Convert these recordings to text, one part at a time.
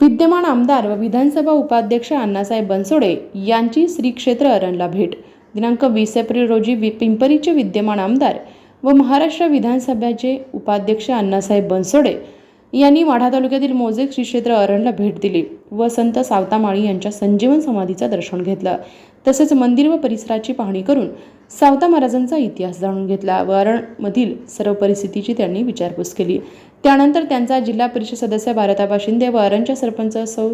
विद्यमान आमदार व विधानसभा उपाध्यक्ष अण्णासाहेब बनसोडे यांची श्री क्षेत्र अरणला भेट. दिनांक वीस एप्रिल रोजी वि पिंपरीचे विद्यमान आमदार व महाराष्ट्र विधानसभेचे उपाध्यक्ष अण्णासाहेब बनसोडे यांनी माढा तालुक्यातील मोजे श्री क्षेत्र अरणला भेट दिली व संत सावतामाळी यांच्या संजीवन समाधीचं दर्शन घेतलं. तसेच मंदिर व परिसराची पाहणी करून सावता महाराजांचा इतिहास जाणून घेतला व अरणमधील सर्व परिस्थितीची त्यांनी विचारपूस केली. त्यानंतर त्यांचा जिल्हा परिषद सदस्य भारताबा शिंदे व अरणच्या सरपंच सौ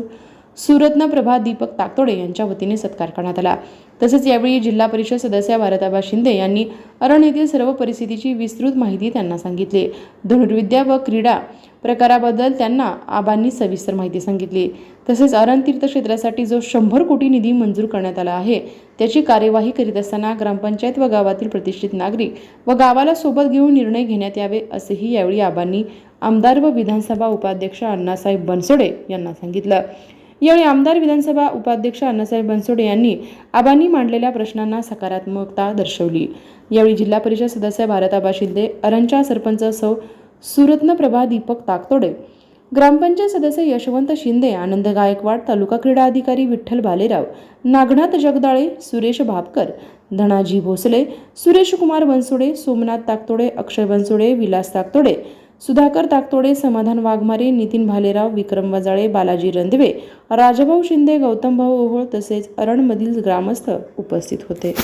सुरत्न प्रभा दीपक ताकतोडे यांच्या वतीने सत्कार करण्यात आला. तसेच यावेळी जिल्हा परिषद सदस्य भारताबा शिंदे यांनी अरण येथील सर्व परिस्थितीची विस्तृत माहिती त्यांना सांगितली. धनुर्विद्या व क्रीडा प्रकाराबद्दल त्यांना आबांनी सविस्तर माहिती सांगितली. तसेच अरण तीर्थक्षेत्रासाठी जो शंभर कोटी निधी मंजूर करण्यात आला आहे त्याची कार्यवाही करीत असताना ग्रामपंचायत व गावातील प्रतिष्ठित नागरिक व गावाला सोबत घेऊन निर्णय घेण्यात यावे असेही यावेळी आबांनी आमदार व विधानसभा उपाध्यक्ष अण्णासाहेब बनसोडे यांना सांगितलं. यावेळी आमदार विधानसभा उपाध्यक्ष अण्णासाहेब बनसोडे यांनी आबांनी मांडलेल्या प्रश्नांना सकारात्मकता दर्शवली. यावेळी जिल्हा परिषद सदस्य भारताबा शिंदे अरणच्या सरपंच सौ सुरत्नप्रभा दीपक ताकतोडे. ग्रामपंचायत सदस्य यशवंत शिंदे आनंद गायकवाड तालुका क्रीडा अधिकारी विठ्ठल भालेराव नागनाथ जगदाळे सुरेश भापकर धनाजी भोसले सुरेश कुमार बनसोडे सोमनाथ ताकतोडे अक्षय बनसोडे विलास ताकतोडे सुधाकर ताकतोडे समाधान वाघमारे नितीन भालेराव विक्रम वजाळे बालाजी रंधवे राजाभाऊ शिंदे गौतमभाऊ ओहोळ तसेच अरणमधील ग्रामस्थ उपस्थित होते.